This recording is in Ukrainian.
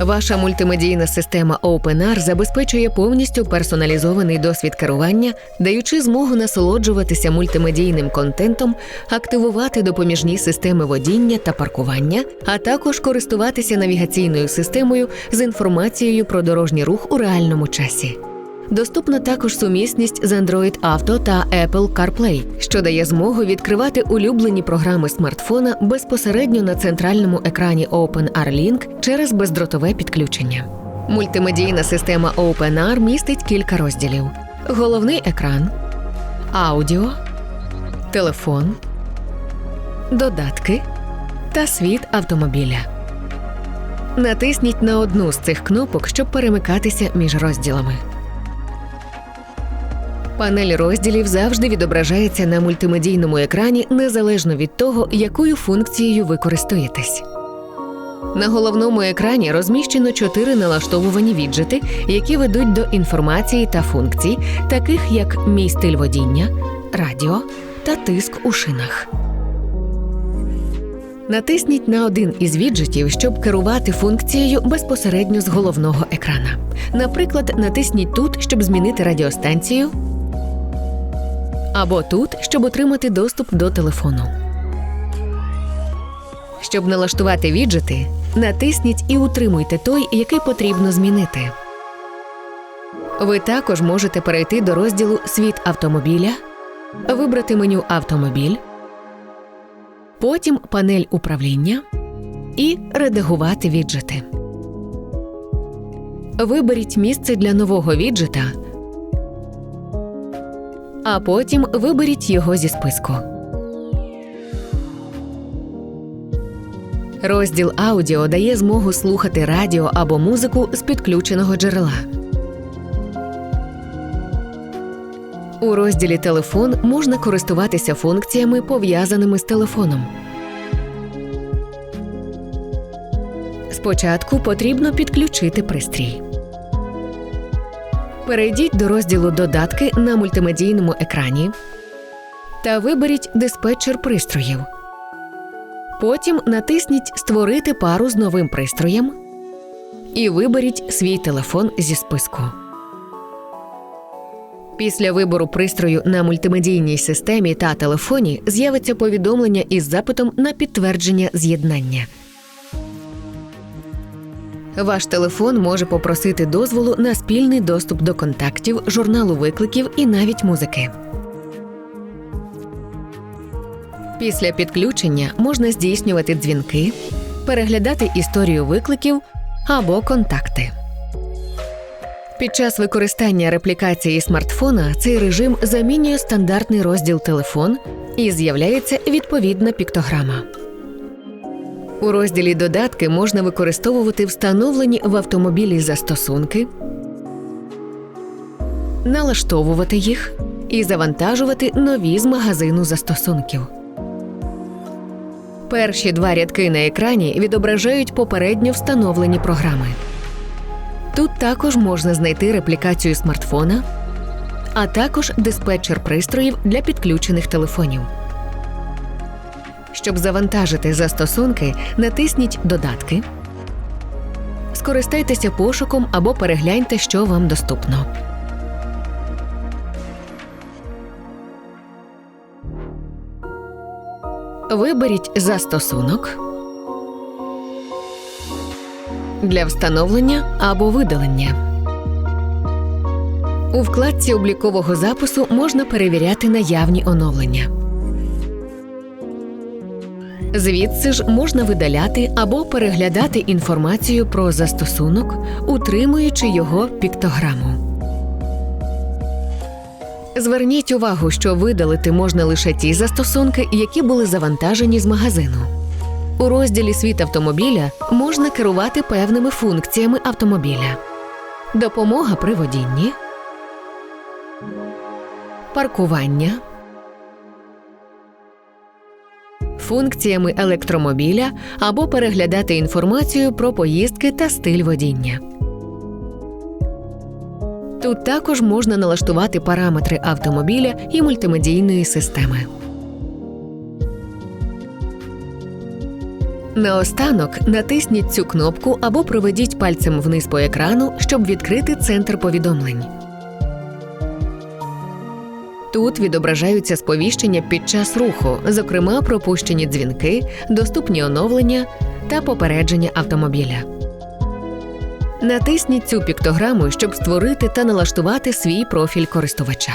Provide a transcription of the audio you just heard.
Ваша мультимедійна система OpenR забезпечує повністю персоналізований досвід керування, даючи змогу насолоджуватися мультимедійним контентом, активувати допоміжні системи водіння та паркування, а також користуватися навігаційною системою з інформацією про дорожній рух у реальному часі. Доступна також сумісність з Android Auto та Apple CarPlay, що дає змогу відкривати улюблені програми смартфона безпосередньо на центральному екрані OpenR Link через бездротове підключення. Мультимедійна система OpenR містить кілька розділів: головний екран, аудіо, телефон, додатки та світ автомобіля. Натисніть на одну з цих кнопок, щоб перемикатися між розділами. Панель розділів завжди відображається на мультимедійному екрані незалежно від того, якою функцією ви користуєтесь. На головному екрані розміщено чотири налаштовувані віджити, які ведуть до інформації та функцій, таких як мій стиль водіння, радіо та тиск у шинах. Натисніть на один із віджитів, щоб керувати функцією безпосередньо з головного екрана. Наприклад, натисніть тут, щоб змінити радіостанцію, або тут, щоб отримати доступ до телефону. Щоб налаштувати віджити, натисніть і утримуйте той, який потрібно змінити. Ви також можете перейти до розділу Світ автомобіля, вибрати меню Автомобіль, потім панель управління і редагувати віджити. Виберіть місце для нового віджита, а потім виберіть його зі списку. Розділ аудіо дає змогу слухати радіо або музику з підключеного джерела. У розділі Телефон можна користуватися функціями, пов'язаними з телефоном. Спочатку потрібно підключити пристрій. Перейдіть до розділу Додатки на мультимедійному екрані та виберіть диспетчер пристроїв. Потім натисніть Створити пару з новим пристроєм і виберіть свій телефон зі списку. Після вибору пристрою на мультимедійній системі та телефоні з'явиться повідомлення із запитом на підтвердження з'єднання. Ваш телефон може попросити дозволу на спільний доступ до контактів, журналу викликів і навіть музики. Після підключення можна здійснювати дзвінки, переглядати історію викликів або контакти. Під час використання реплікації смартфона цей режим замінює стандартний розділ телефон і з'являється відповідна піктограма. У розділі Додатки можна використовувати встановлені в автомобілі застосунки, налаштовувати їх і завантажувати нові з магазину застосунків. Перші два рядки на екрані відображають попередньо встановлені програми. Тут також можна знайти реплікацію смартфона, а також диспетчер пристроїв для підключених телефонів. Щоб завантажити застосунки, натисніть Додатки, скористайтеся пошуком або перегляньте, що вам доступно. Виберіть застосунок для встановлення або видалення. У вкладці облікового запису можна перевіряти наявні оновлення. Звідси ж можна видаляти або переглядати інформацію про застосунок, утримуючи його піктограму. Зверніть увагу, що видалити можна лише ті застосунки, які були завантажені з магазину. У розділі Світ автомобіля можна керувати певними функціями автомобіля, допомога при водінні, паркування, функціями електромобіля або переглядати інформацію про поїздки та стиль водіння. Тут також можна налаштувати параметри автомобіля і мультимедійної системи. Наостанок натисніть цю кнопку або проведіть пальцем вниз по екрану, щоб відкрити центр повідомлень. Тут відображаються сповіщення під час руху, зокрема пропущені дзвінки, доступні оновлення та попередження автомобіля. Натисніть цю піктограму, щоб створити та налаштувати свій профіль користувача.